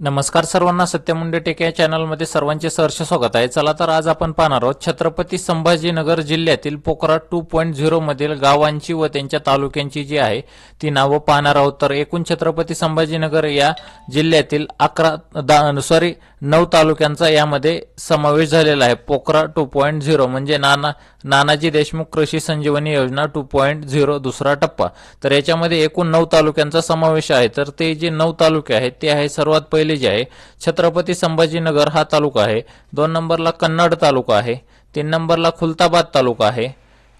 नमस्कार सर्वांना सत्यमुंडे टेक या चॅनलमध्ये सर्वांचे सहर्ष स्वागत आहे. चला तर आज आपण पाहणार आहोत छत्रपती संभाजीनगर जिल्ह्यातील पोखरा टू पॉईंट झिरो मधील गावांची व त्यांच्या तालुक्यांची जी आहे ती नावं पाहणार आहोत. तर एकूण छत्रपती संभाजीनगर या जिल्ह्यातील अकरा सॉरी नऊ तालुक्यांचा यामध्ये समावेश झालेला आहे. पोखरा टू पॉईंट झिरो म्हणजे नाना नानाजी देशमुख कृषी संजीवनी योजना टू पॉईंट झिरो दुसरा टप्पा. तर याच्यामध्ये एकूण नऊ तालुक्यांचा समावेश आहे. तर ते जे नऊ तालुके आहेत ते आहे सर्वात पहिले जे आहे छत्रपती संभाजीनगर हा तालुका आहे दोन नंबरला कन्नड तालुका आहे तीन नंबरला खुलताबाद तालुका आहे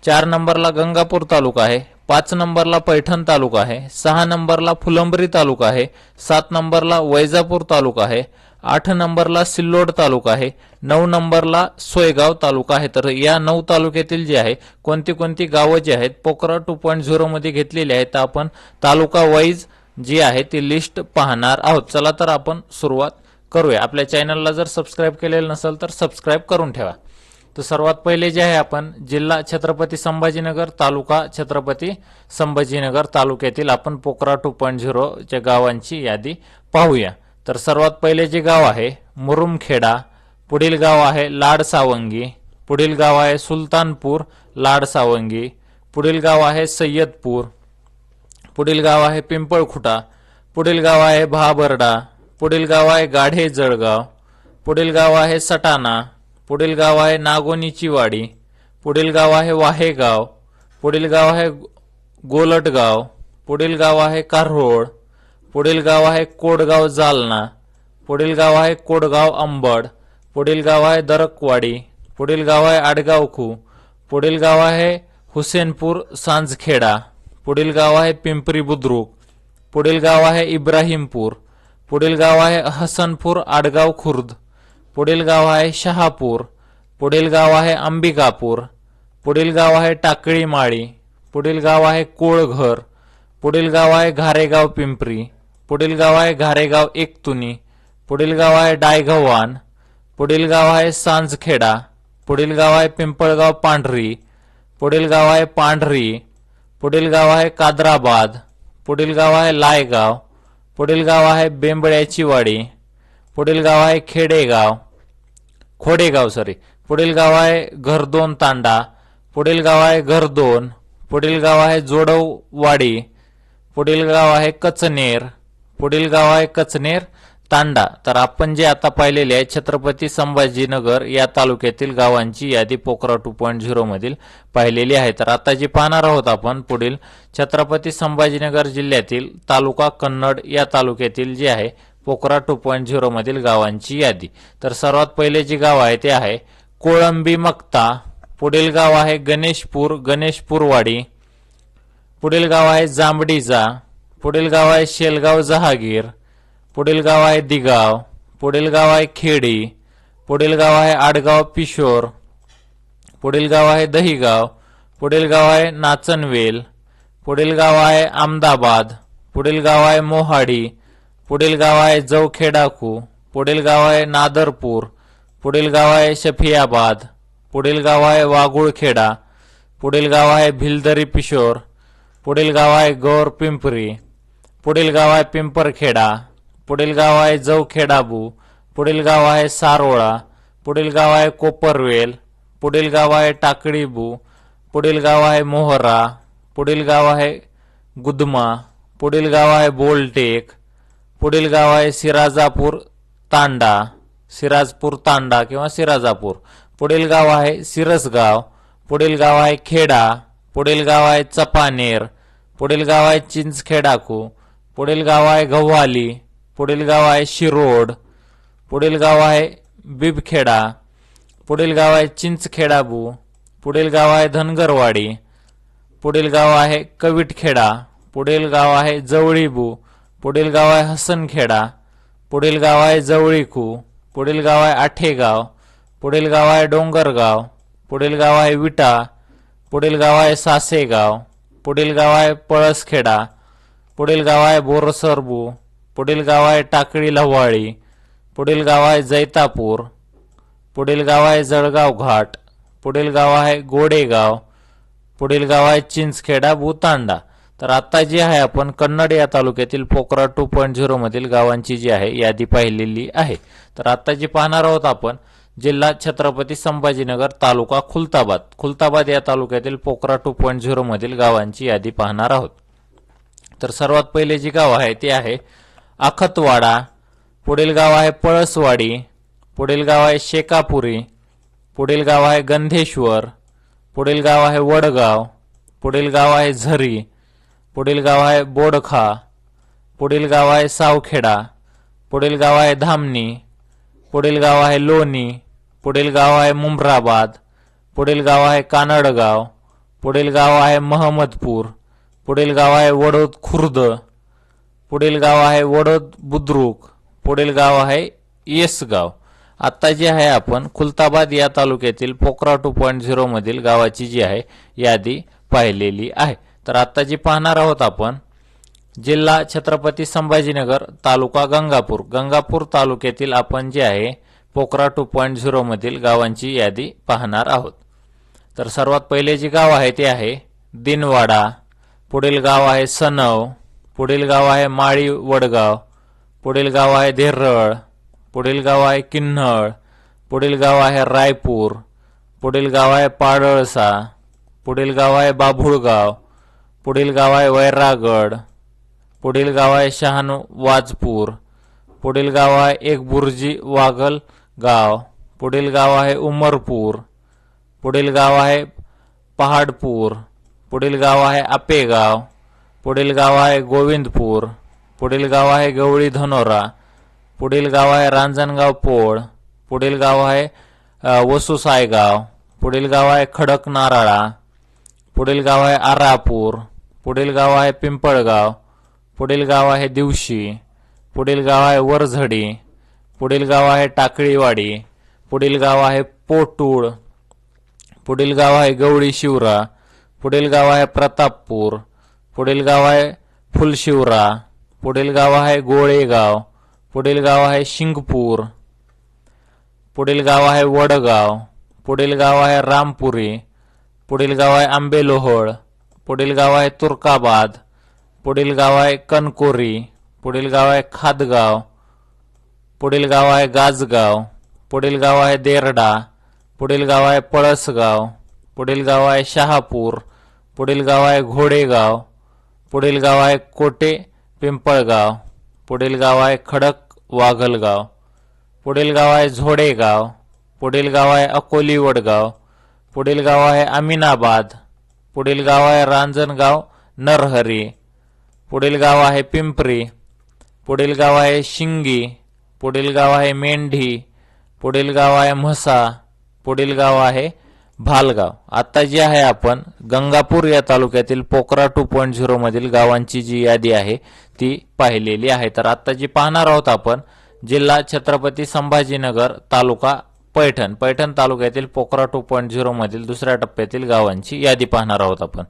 चार नंबरला गंगापूर तालुका आहे पाच नंबरला पैठण तालुका आहे सहा नंबरला फुलंब्री तालुका आहे सात नंबरला वैजापूर तालुका आहे आठ नंबरला सिल्लोड तालुका आहे नऊ नंबरला सोयगाव तालुका आहे. तर या नऊ तालुक्यातील जे आहे कोणती कोणती गावं जी आहेत पोखरा टू पॉईंट झिरोमध्ये घेतलेली आहेत तर आपण तालुका वाईज जी आहे ती लिस्ट पाहणार आहोत. चला तर आपण सुरुवात करूया. आपल्या चॅनलला जर सबस्क्राईब केलेलं नसेल तर सबस्क्राईब करून ठेवा. तर सर्वात पहिले जे आहे आपण जिल्हा छत्रपती संभाजीनगर तालुका छत्रपती संभाजीनगर तालुक्यातील आपण पोकरा टू पॉईंट झिरोच्या गावांची यादी पाहूया. तर सर्वात पहिले जे गाव आहे मुरुमखेडा पुढील गाव आहे लाड सावंगी पुढील गाव आहे सुलतानपूर लाड सावंगी पुढील गाव आहे सय्यदपूर पुढील गाव आहे पिंपळखुटा पुढील गाव आहे भाबर्डा पुढील गाव आहे गाढे जळगाव पुढील गाव आहे सटाणा पुढील गाव आहे नागोनीची वाडी पुढील गाव आहे वाहेगाव पुढील गाव आहे गोलटगाव पुढील गाव आहे कारहोळ पुढील गाव आहे कोडगाव जालना पुढील गाव आहे कोडगाव अंबड पुढील गाव आहे दरकवाडी पुढील गाव आहे आडगावखू पुढील गाव आहे हुसेनपूर सांजखेडा पुढील गाव आहे पिंपरी बुद्रुक पुढील गाव आहे इब्राहिमपूर पुढील गाव आहे हसनपूर आडगाव खुर्द पुढील गाव आहे शहापूर पुढील गाव आहे अंबिकापूर पुढील गाव आहे टाकळी माळी पुढील गाव आहे कोळघर पुढील गाव आहे घारेगाव पिंपरी पुढील गाव आहे घारेगाव एकतुनी पुढील गाव आहे डायगव्हाण पुढील गाव आहे सांजखेडा पुढील गाव आहे पिंपळगाव पांढरी पुढील गाव आहे पांढरी पुढील गाव आहे कादराबाद. पुढील गाव आहे लायगाव. पुढील गाव आहे बेंबळ्याची वाडी पुढील गाव आहे खेडेगाव. खोडेगाव सॉरी पुढील गाव आहे घरदोन तांडा. पुढील गाव आहे घरदोन. पुढील गाव आहे जोडववाडी. पुढील गाव आहे कचनेर. पुढील गाव आहे कचनेर. तांडा. तर आपण जे आता पाहिलेले आहे छत्रपती संभाजीनगर या तालुक्यातील गावांची यादी पोखरा टू पॉईंट झिरोमधील पाहिलेली आहे. तर आता जी पाहणार आहोत आपण पुढील छत्रपती संभाजीनगर जिल्ह्यातील तालुका कन्नड या तालुक्यातील जे आहे पोखरा टू पॉईंट झिरोमधील गावांची यादी. तर सर्वात पहिले जे गाव आहे ते आहे कोळंबी मक्ता. पुढील गाव आहे गणेशपूर गणेशपूरवाडी. पुढील गाव आहे जांबडीजा पुढील गाव आहे शेलगाव जहागीर. पुढील गाव आहे दिगाव पुढील गाव आहे खेडी पुढील गाव आहे आडगाव पिशोर पुढील गाव आहे दहीगाव पुढील गाव आहे नाचनवेल पुढील गाव आहे अहमदाबाद पुढील गाव आहे मोहाडी पुढील गाव आहे जवखेडाकू पुढील गाव आहे नादरपूर पुढील गाव आहे शफियाबाद पुढील गाव आहे वागुळखेडा पुढील गाव आहे भिलदरी पिशोर पुढील गाव आहे गौर पिंपरी पुढील गाव आहे पिंपरखेडा पुढील गाव आहे जवखेडाबू पुढील गाव आहे सारोळा पुढील गाव आहे कोपरवेल पुढील गाव आहे टाकडीबू पुढील गाव आहे मोहरा पुढील गाव आहे गुदमा पुढील गाव आहे बोलटेक पुढील गाव आहे सिराजापूर तांडा सिराजपूर तांडा किंवा सिराजापूर पुढील गाव आहे सिरसगाव पुढील गाव आहे खेडा पुढील गाव आहे चपानेर पुढील गाव आहे चिंचखेडाकू पुढील गाव आहे गव्हाली पुढील गाव आहे शिरोड पुढील गाव आहे बिबखेडा पुढील गाव आहे चिंचखेडाबू पुढील गाव आहे धनगरवाडी पुढील गाव आहे कविटखेडा पुढील गाव आहे जवळीबू पुढील गाव आहे हसनखेडा पुढील गाव आहे जवळीकू पुढील गाव आहे आठेगाव पुढील गाव आहे डोंगरगाव पुढील गाव आहे विटा पुढील गाव आहे सासेगाव पुढील गाव आहे पळसखेडा पुढील गाव आहे बोरसरबू पुढील गाव आहे टाकळी लव्हाळी पुढील गाव आहे जैतापूर पुढील गाव आहे जळगाव घाट पुढील गाव आहे गोडेगाव पुढील गाव आहे चिंचखेडा भूतांडा तर आता जी आहे आपण कन्नड या तालुक्यातील पोकरा टू पॉईंट झिरोमधील गावांची जी आहे यादी पाहिलेली आहे. तर आता जी पाहणार आहोत आपण जिल्हा छत्रपती संभाजीनगर तालुका खुलताबाद. खुलताबाद या तालुक्यातील पोकरा टू पॉईंट झिरोमधील गावांची यादी पाहणार आहोत. तर सर्वात पहिले जी गाव आहे ते आहे आखतवाडा पुढील गाव आहे पळसवाडी पुढील गाव आहे शेकापुरी पुढील गाव आहे गंधेश्वर पुढील गाव आहे वडगाव पुढील गाव आहे झरी पुढील गाव आहे बोडखा पुढील गाव आहे सावखेडा पुढील गाव आहे धामणी पुढील गाव आहे लोणी पुढील गाव आहे मुंब्राबाद पुढील गाव आहे कानडगाव पुढील गाव आहे महमदपूर पुढील गाव आहे वडोद खुर्द पुढील गाव आहे वडोद बुद्रुक. पुढील गाव आहे येसगाव आत्ता जे आहे आपण खुलताबाद या तालुक्यातील पोकरा टू पॉईंट झिरोमधील गावाची जी आहे यादी पाहिलेली आहे. तर आत्ता जी पाहणार आहोत आपण जिल्हा छत्रपती संभाजीनगर तालुका गंगापूर. गंगापूर तालुक्यातील आपण जे आहे पोकरा टू पॉईंट झिरोमधील गावांची यादी पाहणार आहोत. तर सर्वात पहिले जे गाव आहे ते आहे दिनवाडा. पुढील गाव आहे सनव. पुढील गाव आहे माळी वडगाव पुढील गाव आहे धेरळ पुढील गाव आहे किन्नळ पुढील गाव आहे रायपूर पुढील गाव आहे पाडळसा पुढील गाव आहे बाभुळगाव पुढील गाव आहे वैरागड पुढील गाव आहे शहान वाजपूर पुढील गाव आहे एक बुर्जी वागल गाव पुढील गाव आहे उमरपूर पुढील गाव आहे पहाडपूर पुढील गाव आहे आपेगाव पुढील गाव आहे गोविंदपूर पुढील गाव आहे गवळी धनोरा पुढील गाव आहे रांजणगाव पोळ पुढील गाव आहे वसुसायगाव पुढील गाव आहे खडक नाराळा पुढील गाव आहे आरापूर पुढील गाव आहे पिंपळगाव पुढील गाव आहे दिवशी पुढील गाव आहे वरझडी पुढील गाव आहे टाकळीवाडी पुढील गाव आहे पोटूळ पुढील गाव आहे गवळी शिवरा पुढील गाव आहे प्रतापपूर पुढील गाव आहे फुलशिवरा पुढील गाव आहे गोळेगाव पुढील गाव आहे शिंगपूर पुढील गाव आहे वडगाव पुढील गाव आहे रामपुरी पुढील गाव आहे आंबेलोहळ पुढील गाव आहे तुर्काबाद पुढील गाव आहे कनकोरी पुढील गाव आहे खादगाव पुढील गाव आहे गाजगाव पुढील गाव आहे देरडा पुढील गाव आहे पळसगाव पुढील गाव आहे शहापूर पुढील गाव आहे घोडेगाव पुढील गाव आहे कोटे पिंपळगाव पुढील गाव आहे खडक वाघलगाव पुढील गाव आहे झोडेगाव पुढील गाव आहे अकोली वडगाव पुढील गाव आहे अमीनाबाद पुढील गाव आहे रांजणगाव नरहरी पुढील गाव आहे पिंपरी पुढील गाव आहे शिंगी पुढील गाव आहे मेंढी पुढील गाव आहे म्हसा पुढील गाव आहे भालगाव. आता जी आहे आपण गंगापूर या तालुक्यातील पोकरा टू पॉईंट झिरो मधील गावांची जी यादी आहे ती पाहिलेली आहे. तर आता जी पाहणार आहोत आपण जिल्हा छत्रपती संभाजीनगर तालुका पैठण. पैठण तालुक्यातील पोकरा टू पॉईंट झिरो मधील दुसऱ्या टप्प्यातील गावांची यादी पाहणार आहोत आपण.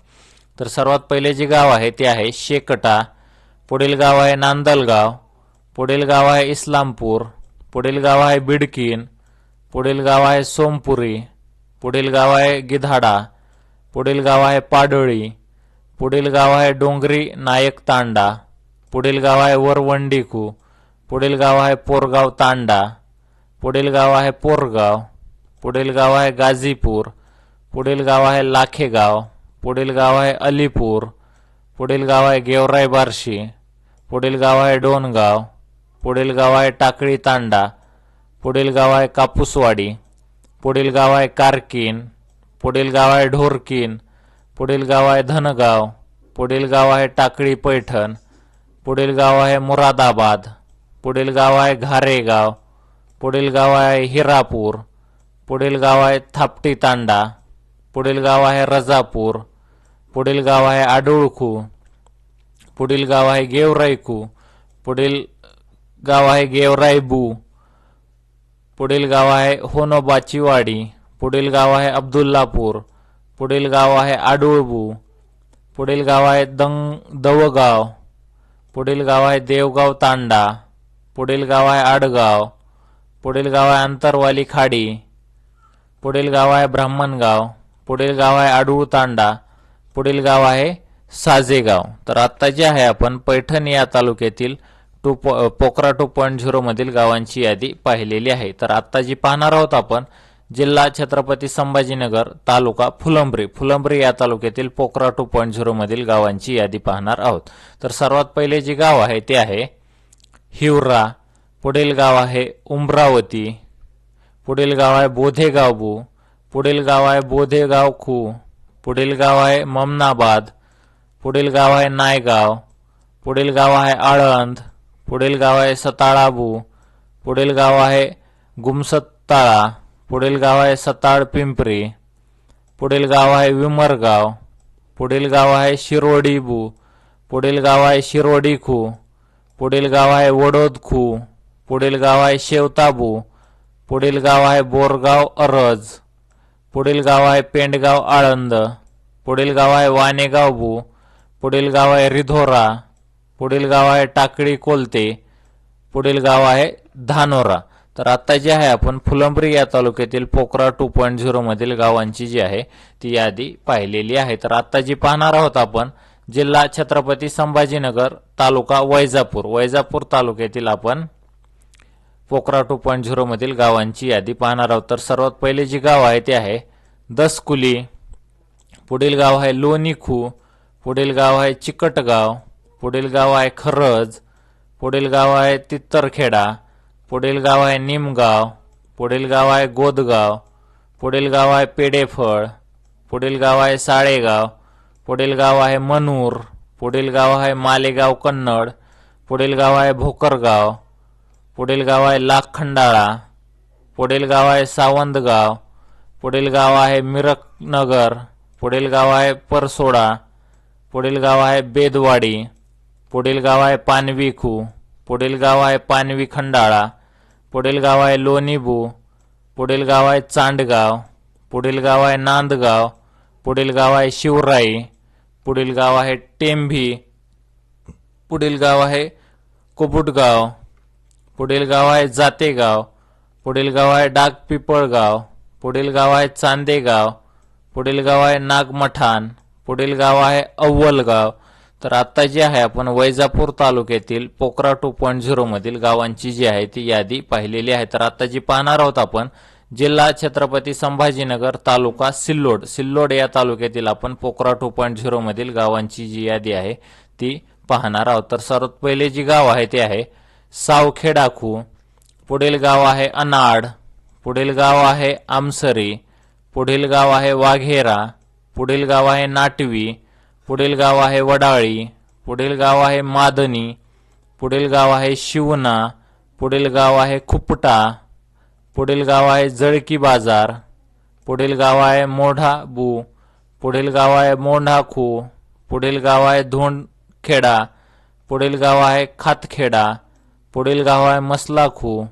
तर सर्वात पहिले जे गाव आहे ते आहे शेकटा पुढील गाव आहे नांदलगाव पुढील गाव आहे इस्लामपूर पुढील गाव आहे बिडकीन पुढील गाव आहे सोमपुरी पुढील गाव आहे गिधाडा पुढील गाव आहे पाडोळी पुढील गाव आहे डोंगरी नायक तांडा पुढील गाव आहे वरवंडीकू पुढील गाव आहे पोरगाव तांडा पुढील गाव आहे पोरगाव पुढील गाव आहे गाझीपूर पुढील गाव आहे लाखेगाव पुढील गाव आहे अलीपूर पुढील गाव आहे गेवराई बार्शी पुढील गाव आहे डोनगाव पुढील गाव आहे टाकळी तांडा पुढील गाव आहे कापूसवाडी पुढील गाव आहे कारकीन पुढील गाव आहे ढोरकीन पुढील गाव आहे धनगाव पुढील गाव आहे टाकळी पैठण पुढील गाव आहे मुरादाबाद पुढील गाव आहे घारेगाव पुढील गाव आहे हिरापूर पुढील गाव आहे थापटी तांडा पुढील गाव आहे रजापूर पुढील गाव आहे आडुळखू पुढील गाव आहे गेवराईकू पुढील गाव आहे गेवराईबू पुढील गाव आहे होनोबाचीवाडी पुढील गाव आहे अब्दुल्लापूर पुढील गाव आहे आडुळबू पुढील गाव आहे दंग दवगाव पुढील गाव आहे देवगाव तांडा पुढील गाव आहे आडगाव पुढील गाव आहे अंतरवाली खाडी पुढील गाव आहे ब्राह्मणगाव पुढील गाव आहे आडूळ तांडा पुढील गाव आहे साजेगाव तर आत्ता जे आहे आपण पैठण या तालुक्यातील टू पो- पोखरा टू पॉईंट झिरोमधील गावांची यादी पाहिलेली आहे. तर आत्ता जी पाहणार आहोत आपण जिल्हा छत्रपती संभाजीनगर तालुका फुलंब्री. फुलंब्री या तालुक्यातील पोखरा टू पॉईंट झिरोमधील गावांची यादी पाहणार आहोत. तर सर्वात पहिले जे गाव आहे ते आहे हिवरा पुढील गाव आहे उमरावती पुढील गाव आहे बोधेगावबू पुढील गाव आहे बोधेगाव खू पुढील गाव आहे ममनाबाद पुढील गाव आहे नायगाव पुढील गाव आहे आळंद पुढील गाव आहे सताळाबू पुढील गाव आहे गुमसत्ताळा पुढील गाव आहे सताळ पिंपरी पुढील गाव आहे विमरगाव पुढील गाव आहे शिरोडीबू पुढील गाव आहे शिरोडीखू पुढील गाव आहे वडोदखू पुढील गाव आहे शेवताबू पुढील गाव आहे बोरगाव अरज पुढील गाव आहे पेंडगाव आळंद पुढील गाव आहे वानेगावबू पुढील गाव आहे रिधोरा पुढील गाव आहे टाकळी कोलते. पुढील गाव आहे धानोरा. तर आता जे आहे आपण फुलंब्री या तालुक्यातील पोकरा टू पॉईंट झिरोमधील गावांची जी आहे ती यादी पाहिलेली आहे. तर आता जी पाहणार आहोत आपण जिल्हा छत्रपती संभाजीनगर तालुका वैजापूर. वैजापूर तालुक्यातील आपण पोकरा टू पॉईंट झिरोमधील गावांची यादी पाहणार आहोत. तर सर्वात पहिले जी गाव आहे ते आहे दसकुली. पुढील गाव आहे लोणीखू. पुढील गाव आहे चिकटगाव. पुढील गाव आहे खरज पुढील गाव आहे तित्तरखेडा पुढील गाव आहे निमगाव पुढील गाव आहे गोदगाव पुढील गाव आहे पेडेफळ पुढील गाव आहे साळेगाव पुढील गाव आहे मनूर पुढील गाव आहे मालेगाव कन्नड पुढील गाव आहे भोकरगाव पुढील गाव आहे लाखखंडाळा पुढील गाव आहे सावंतगाव पुढील गाव आहे मिरकनगर पुढील गाव आहे परसोडा पुढील गाव आहे बेदवाडी पुढील गाव आहे पानवी खू पुढील गाव आहे पानवी खंडाळा पुढील गाव आहे लोणीबू पुढील गाव आहे चांडगाव पुढील गाव आहे नांदगाव पुढील गाव आहे शिवराई पुढील गाव आहे टेंभी पुढील गाव आहे कुबुटगाव पुढील गाव आहे जातेगाव पुढील गाव आहे डागपिपळगाव पुढील गाव आहे चांदेगाव पुढील गाव आहे नागमठाण पुढील गाव आहे अव्वलगाव तर आता जी आहे आपण वैजापूर तालुक्यातील पोखरा टू पॉईंट झिरो मधील गावांची जी आहे ती यादी पाहिलेली आहे. तर आता जी पाहणार आहोत आपण जिल्हा छत्रपती संभाजीनगर तालुका सिल्लोड. सिल्लोड या तालुक्यातील आपण पोखरा टू पॉईंट झिरो मधील गावांची जी यादी आहे ती पाहणार आहोत. तर सर्वात पहिले जी गाव आहे ते आहे सावखेडाखू. पुढील गाव आहे अनाड. पुढील गाव आहे आमसरी. पुढील गाव आहे वाघेरा. पुढील गाव आहे नाटवी. पुढील गाव आहे वडाळी पुढील गाव आहे मादनी पुढील गाव आहे शिवना पुढील गाव आहे खुपटा पुढील गाव आहे जळकी बाजार पुढील गाव आहे मोढा बू पुढील गाव आहे मोंढाखू पुढील गाव आहे धोंडखेडा पुढील गाव आहे खातखेडा पुढील गाव आहे मसलाखू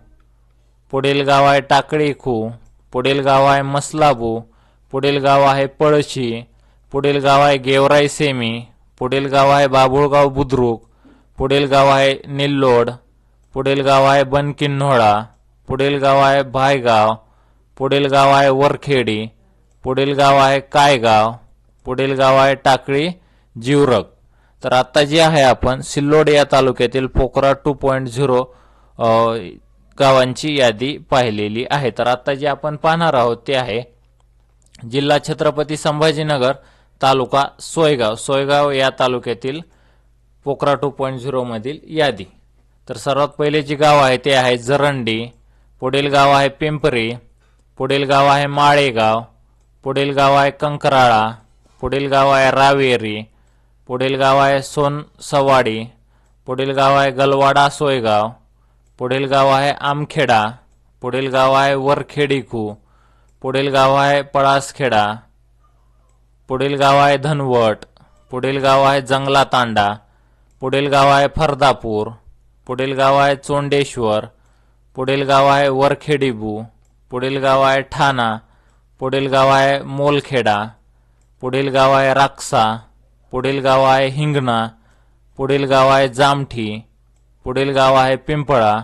पुढील गाव आहे टाकळीखू पुढील गाव आहे मसलाबू पुढील गाव आहे पळशी पुढील गाव आहे गेवराई सेमी पुढील गाव आहे बाबुळगाव बुद्रुक पुढील गाव आहे निल्लोड पुढील गाव आहे बनकिन्होळा पुढील गाव आहे भायगाव पुढील गाव आहे वरखेडी पुढील गाव आहे कायगाव पुढील गाव आहे टाकळी जिवरक तर आत्ता जे आहे आपण सिल्लोड या तालुक्यातील पोखरा टू पॉईंट झिरो गावांची यादी पाहिलेली आहे. तर आत्ता जे आपण पाहणार आहोत ते आहे जिल्हा छत्रपती संभाजीनगर तालुका सोयगाव सोयगाव या तालुक्यातील पोखरा टू पॉईंट झिरोमधील यादी तर सर्वात पहिले जे गाव आहे ते आहे जरंडी पुढील गाव आहे पिंपरी पुढील गाव आहे माळेगाव पुढील गाव आहे कंकराळा पुढील गाव आहे रावेरी पुढील गाव आहे सोन सवाडी पुढील गाव आहे गलवाडा सोयगाव पुढील गाव आहे आमखेडा पुढील गाव आहे वरखेडीखू पुढील गाव आहे पळासखेडा पुढील गाव आहे धनवट पुढील गाव आहे जंगला तांडा पुढील गाव आहे फरदापूर पुढील गाव आहे चोंडेश्वर पुढील गाव आहे वरखेडीबू पुढील गाव आहे ठाणा पुढील गाव आहे मोलखेडा पुढील गाव आहे राक्सा पुढील गाव आहे हिंगणा पुढील गाव आहे जामठी पुढील गाव आहे पिंपळा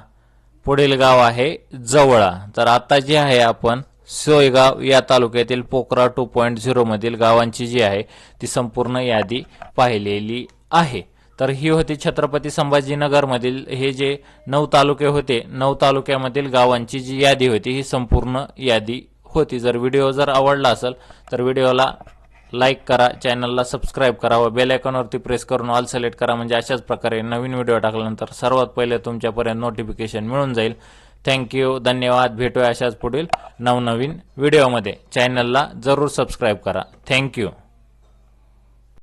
पुढील गाव आहे जवळा तर आता जे आहे आपण सोयगाव या तालुक्यातील पोकरा टू पॉईंट झिरोमधील गावांची जी आहे ती संपूर्ण यादी पाहिलेली आहे. तर ही होती छत्रपती संभाजीनगरमधील हे जे नऊ तालुके होते नऊ तालुक्यामधील गावांची जी यादी होती ही संपूर्ण यादी होती. जर व्हिडिओ जर आवडला असेल तर व्हिडिओला लाईक करा चॅनलला सबस्क्राईब करा व बेल आयकॉनवरती प्रेस करून ऑल सिलेक्ट करा. म्हणजे अशाच प्रकारे नवीन व्हिडिओ टाकल्यानंतर सर्वात पहिले तुमच्यापर्यंत नोटिफिकेशन मिळून जाईल. थँक्यू धन्यवाद. भेटूया अशाच पुढील नवनवीन व्हिडिओमध्ये चॅनलला जरूर सबस्क्राईब करा. थँक्यू